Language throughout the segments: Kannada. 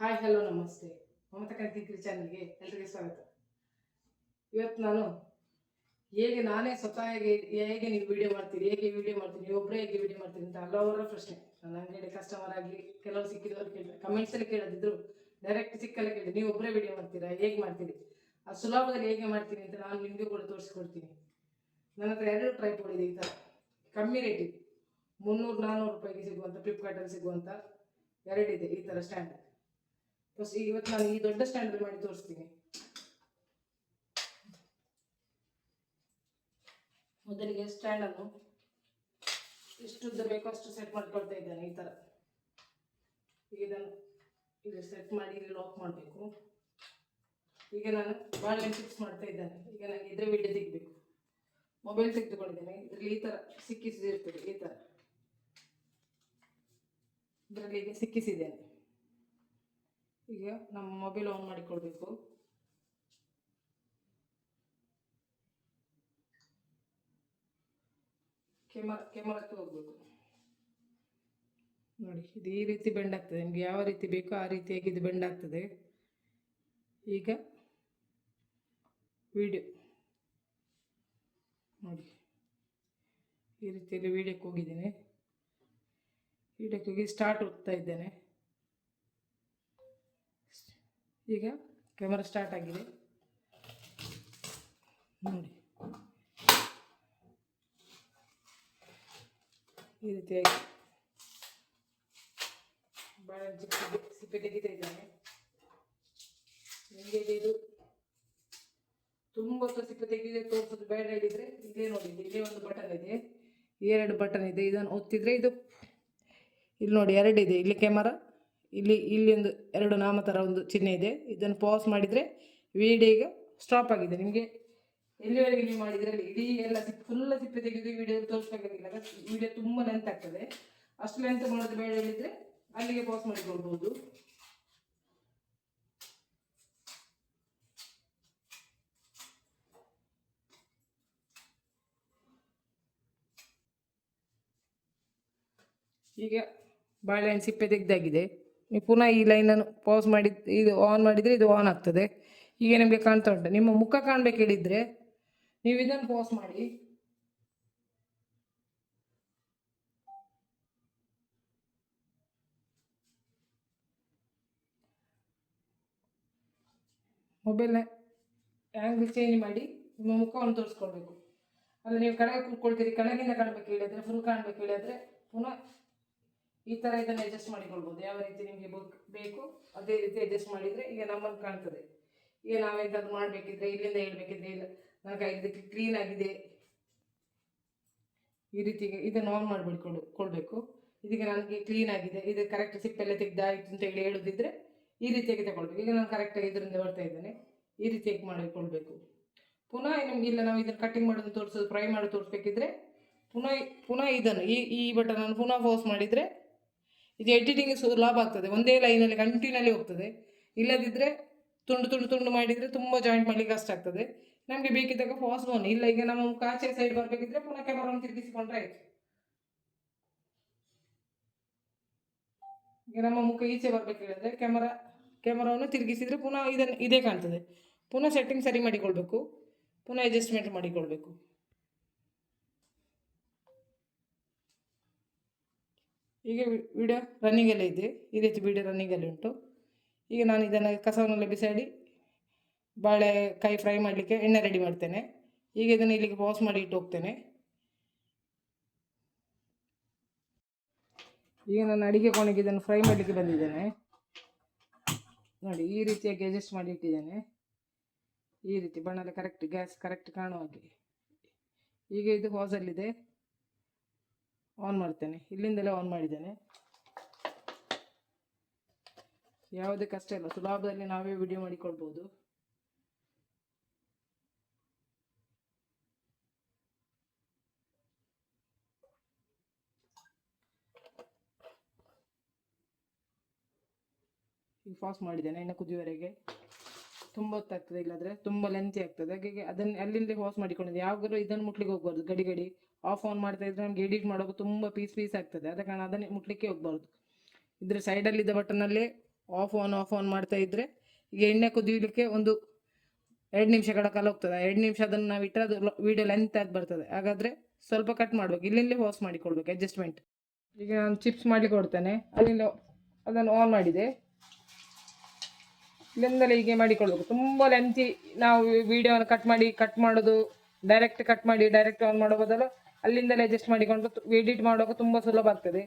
ಹಾಯ್ ಹಲೋ ನಮಸ್ತೆ. ಮಮತಾ ಕಂತಿಕ್ರಿ ಚಾನಲ್ಗೆ ಎಲ್ರಿಗೂ ಸ್ವಾಗತ. ಇವತ್ತು ನಾನು ಹೇಗೆ ನಾನೇ ಸ್ವತಃ ಹೇಗೆ ಹೇಗೆ ನೀವು ವಿಡಿಯೋ ಮಾಡ್ತೀರಿ, ಹೇಗೆ ವಿಡಿಯೋ ಮಾಡ್ತೀರಿ ನೀವು ಒಬ್ಬರೇ ಹೇಗೆ ವಿಡಿಯೋ ಮಾಡ್ತೀರಿ ಅಂತ ಹಲವರ ಪ್ರಶ್ನೆ. ನನ್ನ ಅಂಗಡಿ ಕಸ್ಟಮರ್ ಆಗಲಿ, ಕೆಲವರು ಸಿಕ್ಕಿದವರು ಕೇಳಿದ್ರೆ ಕಮೆಂಟ್ಸಲ್ಲಿ ಕೇಳೋದಿದ್ರು ಡೈರೆಕ್ಟ್ ಸಿಕ್ಕಲ್ಲ ಕೇಳಿದ್ರೆ ನೀವು ಒಬ್ಬರೇ ವಿಡಿಯೋ ಮಾಡ್ತೀರಾ, ಹೇಗೆ ಮಾಡ್ತೀರಿ? ಆ ಸುಲಭದಲ್ಲಿ ಹೇಗೆ ಮಾಡ್ತೀನಿ ಅಂತ ನಾನು ನಿಮಗೆ ಕೂಡ ತೋರಿಸ್ಕೊಡ್ತೀನಿ. ನನ್ನ ಹತ್ರ ಎರಡು ಟ್ರೈ ಇದೆ ಈ ಥರ ಕಮ್ಮಿ ರೇಟಿಗೆ ಮುನ್ನೂರು ನಾನ್ನೂರು ರೂಪಾಯಿಗೆ ಸಿಗುವಂಥ ಫ್ಲಿಪ್ಕಾರ್ಟಲ್ಲಿ ಸಿಗುವಂಥ ಎರಡಿದೆ ಈ ಥರ ಸ್ಟ್ಯಾಂಡ್ ಫಸ್ಟ್ ಇವತ್ತು ನಾನು ಈ ದೊಡ್ಡ ಸ್ಟ್ಯಾಂಡ್ ಮಾಡಿ ತೋರಿಸ್ತೀನಿ. ಮೊದಲಿಗೆ ಸ್ಟ್ಯಾಂಡ್ ಅನ್ನು ಎಷ್ಟು ಉದ್ದ ಬೇಕೋ ಅಷ್ಟು ಸೆಟ್ ಮಾಡ್ಕೊಳ್ತಾ ಇದ್ದೇನೆ ಈ ತರ. ಈಗ ಇದನ್ನು ಇಲ್ಲಿ ಸೆಟ್ ಮಾಡಿ ಇಲ್ಲಿ ಲಾಕ್ ಮಾಡಬೇಕು. ಈಗ ನಾನು ಬಾಳೆಹಣ್ಣು ಫಿಕ್ಸ್ ಮಾಡ್ತಾ ಇದ್ದೇನೆ. ಈಗ ನನಗೆ ಇದ್ರ ವಿಡಿಯೋ ತೆಗಿಬೇಕು. ಮೊಬೈಲ್ ತೆಗೆದುಕೊಂಡಿದ್ದೇನೆ. ಇದರಲ್ಲಿ ಈ ತರ ಸಿಕ್ಕಿಸಿರ್ತದೆ ಈ ತರ. ಇದರಲ್ಲಿ ಈಗ ಸಿಕ್ಕಿಸಿದ್ದೇನೆ ಈಗ ನಮ್ಮ ಮೊಬೈಲ್ ಆನ್ ಮಾಡಿಕೊಳ್ಬೇಕು. ಕೆಮರ, ಕೆಮರಕ್ಕೆ ಹೋಗ್ಬೇಕು. ನೋಡಿ, ಇದು ಈ ರೀತಿ ಬೆಂಡ್ ಆಗ್ತದೆ. ನಿಮ್ಗೆ ಯಾವ ರೀತಿ ಬೇಕೋ ಆ ರೀತಿಯಾಗಿ ಇದು ಬೆಂಡ್ ಆಗ್ತದೆ. ಈಗ ವಿಡಿಯೋ ನೋಡಿ, ಈ ರೀತಿಯಲ್ಲಿ ವಿಡಿಯೋಕ್ಕೆ ಹೋಗಿದ್ದೇನೆ. ವಿಡಿಯೋಕ್ಕೆ ಹೋಗಿ ಸ್ಟಾರ್ಟ್ ಹೋಗ್ತಾ ಇದ್ದೇನೆ. ಈಗ ಕ್ಯಾಮರಾ ಸ್ಟಾರ್ಟ್ ಆಗಿದೆ. ನೋಡಿ. ಈ ರೀತಿಯಾಗಿ ಭಾಳ ಸಿಪ್ಪೆ ಸಿಪ್ಪೆ ತೆಗಿತಾ ಇದ್ದಾನೆ. ನಿಮಗೆ ಇದು ತುಂಬ ಹೊತ್ತು ಸಿಪ್ಪೆ ತೆಗೆದೇ ತೋರಿಸೋದು ಬೇಡ ಹೇಳಿದರೆ ಇದೇ ನೋಡಿ ಇಲ್ಲೇ ಒಂದು ಬಟನ್ ಇದೆ. ಎರಡು ಬಟನ್ ಇದೆ. ಇದನ್ನು ಒತ್ತಿದರೆ ಇದು, ಇಲ್ಲಿ ನೋಡಿ ಎರಡಿದೆ ಇಲ್ಲಿ ಕ್ಯಾಮರಾ ಇಲ್ಲಿ ಇಲ್ಲಿ ಒಂದು ಎರಡು ನಾಮ ಥರ ಒಂದು ಚಿಹ್ನೆ ಇದೆ. ಇದನ್ನು ಪಾಸ್ ಮಾಡಿದರೆ ವಿಡಿಯೋ ಈಗ ಸ್ಟಾಪ್ ಆಗಿದೆ. ನಿಮಗೆ ಎಲ್ಲಿವರೆಗೆ ನೀವು ಮಾಡಿದರೆ ಇಡೀ ಎಲ್ಲ ಫುಲ್ಲ ಸಿಪ್ಪೆ ತೆಗೆದು ವಿಡಿಯೋ ತೋರಿಸ್ಬೇಕಾಗಿಲ್ಲ ವಿಡಿಯೋ ತುಂಬ ಲೆಂತ್ ಆಗ್ತದೆ. ಅಷ್ಟು ಲೆಂತ್ ಮಾಡೋದು ಬೇಡ ಹೇಳಿದರೆ ಅಲ್ಲಿಗೆ ಪಾಸ್ ಮಾಡಿಕೊಳ್ಬೋದು ಈಗ ಬಾಳೆಹಣ್ಣು ಸಿಪ್ಪೆ ತೆಗೆದಾಗಿದೆ. ನೀವು ಪುನಃ ಈ ಲೈನನ್ನು ಪಾಸ್ ಮಾಡಿ ಇದು ಆನ್ ಮಾಡಿದರೆ ಇದು ಆನ್ ಆಗ್ತದೆ. ಈಗ ನಿಮಗೆ ಕಾಣ್ತಾ ಉಂಟು. ನಿಮ್ಮ ಮುಖ ಕಾಣ್ಬೇಕು ಹೇಳಿದರೆ ನೀವು ಇದನ್ನು ಪಾಸ್ ಮಾಡಿ. ಮೊಬೈಲ್ನ ಆ್ಯಂಗಲ್ ಚೇಂಜ್ ಮಾಡಿ ನಿಮ್ಮ ಮುಖವನ್ನು ತೋರಿಸ್ಕೊಳ್ಬೇಕು. ಅಲ್ಲ ನೀವು ಕೆಳಗೆ ಕೂತ್ಕೊಳ್ತೀರಿ, ಕೆಳಗಿಂದ ಕಾಣಬೇಕು ಹೇಳಿದರೆ ಫುಲ್ ಕಾಣಬೇಕು ಹೇಳಿದರೆ ಪುನಃ ಈ ಥರ ಇದನ್ನು ಅಡ್ಜಸ್ಟ್ ಮಾಡಿಕೊಳ್ಬೋದು. ಯಾವ ರೀತಿ ನಿಮಗೆ ಬುಕ್ ಬೇಕು, ಅದೇ ರೀತಿ ಅಡ್ಜಸ್ಟ್ ಮಾಡಿದರೆ ಈಗ ನಮ್ಮನ್ನು ಕಾಣ್ತದೆ. ಈಗ ನಾವೆಂಥದ್ದು ಮಾಡಬೇಕಿದ್ರೆ, ಇಲ್ಲಿಂದ ಹೇಳ್ಬೇಕಿದ್ರೆ, ಇಲ್ಲ, ನನಗೆ ಇದಕ್ಕೆ ಕ್ಲೀನ್ ಆಗಿದೆ. ಈ ರೀತಿ ಇದನ್ನು ಆನ್ ಮಾಡಿಬಿಡ್ಕೊಂಡು ಕೊಡಬೇಕು. ಇದೀಗ ನನಗೆ ಕ್ಲೀನ್ ಆಗಿದೆ. ಇದು ಕರೆಕ್ಟ್ ಸಿಪ್ಪೆಲ್ಲ ತೆಗ್ದಾಯ್ತು ಅಂತ ಹೇಳಿ ಹೇಳೋದಿದ್ರೆ ಈ ರೀತಿಯಾಗಿ ತಗೊಳ್ಬೇಕು. ಈಗ ನಾನು ಕರೆಕ್ಟಾಗಿ ಇದರಿಂದ ಬರ್ತಾ ಇದ್ದೇನೆ. ಈ ರೀತಿಯಾಗಿ ಮಾಡಿಕೊಳ್ಬೇಕು. ಪುನಃ ನಿಮ್ಗೆ ಇಲ್ಲ, ನಾವು ಇದನ್ನು ಕಟ್ಟಿಂಗ್ ಮಾಡೋದು ತೋರಿಸೋದು ಫ್ರೈ ಮಾಡೋದು ತೋರಿಸ್ಬೇಕಿದ್ರೆ, ಪುನಃ ಪುನಃ ಇದನ್ನು, ಈ ಈ ಬಟನನ್ನು ಪುನಃ ಫೋಸ್ ಮಾಡಿದರೆ ಇದು ಎಡಿಟಿಂಗ್ ಸುಲಭ ಆಗ್ತದೆ. ಒಂದೇ ಲೈನಲ್ಲಿ ಕಂಟಿನ್ಯೂಲಿ ಹೋಗ್ತದೆ. ಇಲ್ಲದಿದ್ದರೆ ತುಂಡು ತುಂಡು ತುಂಡು ಮಾಡಿದರೆ ತುಂಬ ಜಾಯಿಂಟ್ ಮಾಡಲಿಕ್ಕೆ ಕಷ್ಟ ಆಗ್ತದೆ. ನಮಗೆ ಬೇಕಿದ್ದಾಗ ಫಾಸ್ಟ್ ಬೋನ್ ಇಲ್ಲ, ಈಗ ನಮ್ಮ ಕಾಚೆ ಸೈಡ್ ಬರಬೇಕಿದ್ರೆ ಪುನಃ ಕ್ಯಾಮರಾವನ್ನು ತಿರುಗಿಸಿಕೊಂಡ್ರೆ ಆಯಿತು. ಈಗ ನಮ್ಮ ಮುಖ ಈಚೆ ಬರಬೇಕು ಹೇಳಿದ್ರೆ ಕ್ಯಾಮರಾ ಕ್ಯಾಮರಾವನ್ನು ತಿರುಗಿಸಿದರೆ ಪುನಃ ಇದನ್ನು ಇದೇ ಕಾಣ್ತದೆ. ಪುನಃ ಸೆಟ್ಟಿಂಗ್ ಸರಿ ಮಾಡಿಕೊಳ್ಬೇಕು. ಪುನಃ ಅಡ್ಜಸ್ಟ್ಮೆಂಟ್ ಮಾಡಿಕೊಳ್ಬೇಕು. ಈಗ ವಿಡಿಯೋ ರನ್ನಿಂಗಲ್ಲೇ ಇದೆ. ಈ ರೀತಿ ವಿಡಿಯೋ ರನ್ನಿಂಗಲ್ಲಿ ಉಂಟು. ಈಗ ನಾನು ಇದನ್ನು ಕಸವನ್ನೆಲ್ಲ ಬಿಸಾಡಿ ಬಾಳೆಕಾಯಿ ಫ್ರೈ ಮಾಡಲಿಕ್ಕೆ ಎಣ್ಣೆ ರೆಡಿ ಮಾಡ್ತೇನೆ. ಈಗ ಇದನ್ನು ಇಲ್ಲಿಗೆ ಪಾಸ್ ಮಾಡಿ ಇಟ್ಟು ಹೋಗ್ತೇನೆ. ಈಗ ನಾನು ಅಡಿಗೆ ಕೋಣೆಗೆ ಇದನ್ನು ಫ್ರೈ ಮಾಡಲಿಕ್ಕೆ ಬಂದಿದ್ದೇನೆ. ನೋಡಿ, ಈ ರೀತಿಯಾಗಿ ಅಡ್ಜಸ್ಟ್ ಮಾಡಿ ಇಟ್ಟಿದ್ದೇನೆ. ಈ ರೀತಿ ಬಣ್ಣದ ಕರೆಕ್ಟ್ ಗ್ಯಾಸ್ ಕರೆಕ್ಟ್ ಕಾಣುವ ಹಾಗೆ. ಈಗ ಇದು ಹಾಸಲ್ಲಿದೆ ಆನ್ ಮಾಡ್ತೇನೆ. ಇಲ್ಲಿಂದಲೇ ಆನ್ ಮಾಡಿದ್ದೇನೆ. ಯಾವುದೇ ಕಷ್ಟ ಇಲ್ಲ ಸುಲಭದಲ್ಲಿ ನಾವೇ ವಿಡಿಯೋ ಮಾಡಿಕೊಳ್ಬೋದು. ಈಗ ಫಾಸ್ಟ್ ಮಾಡಿದ್ದೇನೆ, ಇನ್ನು ಕುದಿಯುವವರೆಗೆ. ತುಂಬ ಹೊತ್ತಾಗ್ತದೆ ಇಲ್ಲಾಂದರೆ ತುಂಬ ಲೆಂತಿ ಆಗ್ತದೆ. ಹಾಗಾಗಿ ಅದನ್ನು ಅಲ್ಲಿಂದಲೇ ಪಾಸ್ ಮಾಡಿಕೊಂಡಿದ್ದೆ. ಯಾವಾಗಲೂ ಇದನ್ನು ಮುಟ್ಲಿಕ್ಕೆ ಹೋಗ್ಬಾರ್ದು, ಗಡಿ ಗಡಿ. ಆಫ್ ಆನ್ ಮಾಡ್ತಾ ಇದ್ರೆ ನಮಗೆ ಎಡಿಟ್ ಮಾಡೋಕೆ ತುಂಬ ಪೀಸ್ ಪೀಸ್ ಆಗ್ತದೆ. ಆದ ಕಾರಣ ಅದನ್ನೇ ಮುಟ್ಲಿಕ್ಕೆ ಹೋಗ್ಬಾರ್ದು. ಇದ್ರ ಸೈಡಲ್ಲಿದ್ದ ಬಟನಲ್ಲಿ ಆಫ್ ಆನ್ ಆಫ್ ಆನ್ ಮಾಡ್ತಾ ಇದ್ದರೆ ಈಗ ಎಣ್ಣೆ ಕುದಿಯಲಿಕ್ಕೆ ಒಂದು ಎರಡು ನಿಮಿಷಗಳ ಕಾಲ ಹೋಗ್ತದೆ. ಎರಡು ನಿಮಿಷ ಅದನ್ನು ನಾವು ಇಟ್ಟರೆ ಅದು ವೀಡಿಯೋ ಲೆಂತ್ ಆಗಿ ಬರ್ತದೆ. ಹಾಗಾದರೆ ಸ್ವಲ್ಪ ಕಟ್ ಮಾಡಬೇಕು. ಇಲ್ಲಿಂದಲೇ ವಾಸ್ ಮಾಡಿಕೊಳ್ಬೇಕು ಅಡ್ಜಸ್ಟ್ಮೆಂಟ್ ಈಗ ನಾನು ಚಿಪ್ಸ್ ಮಾಡಲಿಕ್ಕೆ ಕೊಡ್ತೇನೆ. ಅಲ್ಲಿಂದ ಅದನ್ನು ಆನ್ ಮಾಡಿದೆ. ಇಲ್ಲಿಂದಲೇ ಹೀಗೆ ಮಾಡಿಕೊಳ್ಬೇಕು. ತುಂಬ ಲೆಂತಿ ನಾವು ವಿಡಿಯೋನ ಕಟ್ ಮಾಡಿ ಕಟ್ ಮಾಡೋದು ಡೈರೆಕ್ಟ್ ಕಟ್ ಮಾಡಿ ಡೈರೆಕ್ಟ್ ಆನ್ ಮಾಡೋ ಬದಲು ಅಲ್ಲಿಂದಲೇ ಅಡ್ಜಸ್ಟ್ ಮಾಡಿಕೊಂಡು ಎಡಿಟ್ ಮಾಡುವಾಗ ತುಂಬ ಸುಲಭ ಆಗ್ತದೆ.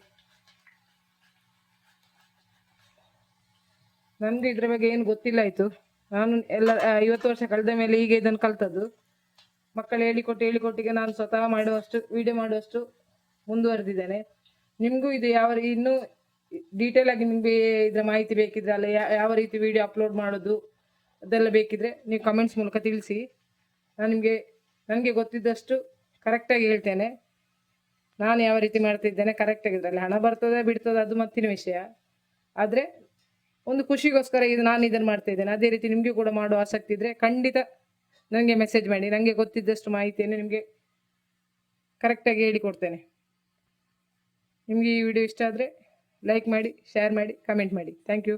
ನನಗೆ ಇದ್ರ ಬಗ್ಗೆ ಏನು ಗೊತ್ತಿಲ್ಲ ಆಯಿತು. ನಾನು ಎಲ್ಲ ಐವತ್ತು ವರ್ಷ ಕಳೆದ ಮೇಲೆ ಈಗ ಇದನ್ನು ಕಲ್ತದ್ದು. ಮಕ್ಕಳು ಹೇಳಿಕೊಟ್ಟು ಹೇಳಿಕೊಟ್ಟಿಗೆ ನಾನು ಸ್ವತಃ ಮಾಡುವಷ್ಟು ವಿಡಿಯೋ ಮಾಡುವಷ್ಟು ಮುಂದುವರೆದಿದ್ದೇನೆ. ನಿಮಗೂ ಇದು ಯಾವ ಇನ್ನೂ ಡೀಟೇಲ್ ಆಗಿ ನಿಮಗೆ ಇದರ ಮಾಹಿತಿ ಬೇಕಿದ್ರೆ, ಅಲ್ಲ ಯಾವ ರೀತಿ ವಿಡಿಯೋ ಅಪ್ಲೋಡ್ ಮಾಡೋದು, ಅದೆಲ್ಲ ಬೇಕಿದ್ರೆ ನೀವು ಕಮೆಂಟ್ಸ್ ಮೂಲಕ ತಿಳಿಸಿ. ನಾನು ನಿಮಗೆ, ನನಗೆ ಗೊತ್ತಿದ್ದಷ್ಟು ಕರೆಕ್ಟಾಗಿ ಹೇಳ್ತೇನೆ. ನಾನು ಯಾವ ರೀತಿ ಮಾಡ್ತಿದ್ದೇನೆ ಕರೆಕ್ಟಾಗಿ ಇದರಲ್ಲಿ ಹಣ ಬರ್ತದೆ ಬಿಡ್ತದೆ ಅದು ಮತ್ತಿನ ವಿಷಯ. ಆದರೆ ಒಂದು ಖುಷಿಗೋಸ್ಕರ ಇದು ನಾನು ಇದನ್ನು ಮಾಡ್ತಾ ಇದ್ದೇನೆ. ಅದೇ ರೀತಿ ನಿಮಗೆ ಕೂಡ ಮಾಡುವ ಆಸಕ್ತಿ ಇದ್ದರೆ ಖಂಡಿತ ನನಗೆ ಮೆಸೇಜ್ ಮಾಡಿ. ನನಗೆ ಗೊತ್ತಿದ್ದಷ್ಟು ಮಾಹಿತಿಯನ್ನು ನಿಮಗೆ ಕರೆಕ್ಟಾಗಿ ಹೇಳಿಕೊಡ್ತೇನೆ ನಿಮಗೆ ಈ ವಿಡಿಯೋ ಇಷ್ಟ ಆದರೆ ಲೈಕ್ ಮಾಡಿ ಶೇರ್ ಮಾಡಿ ಕಮೆಂಟ್ ಮಾಡಿ. Thank you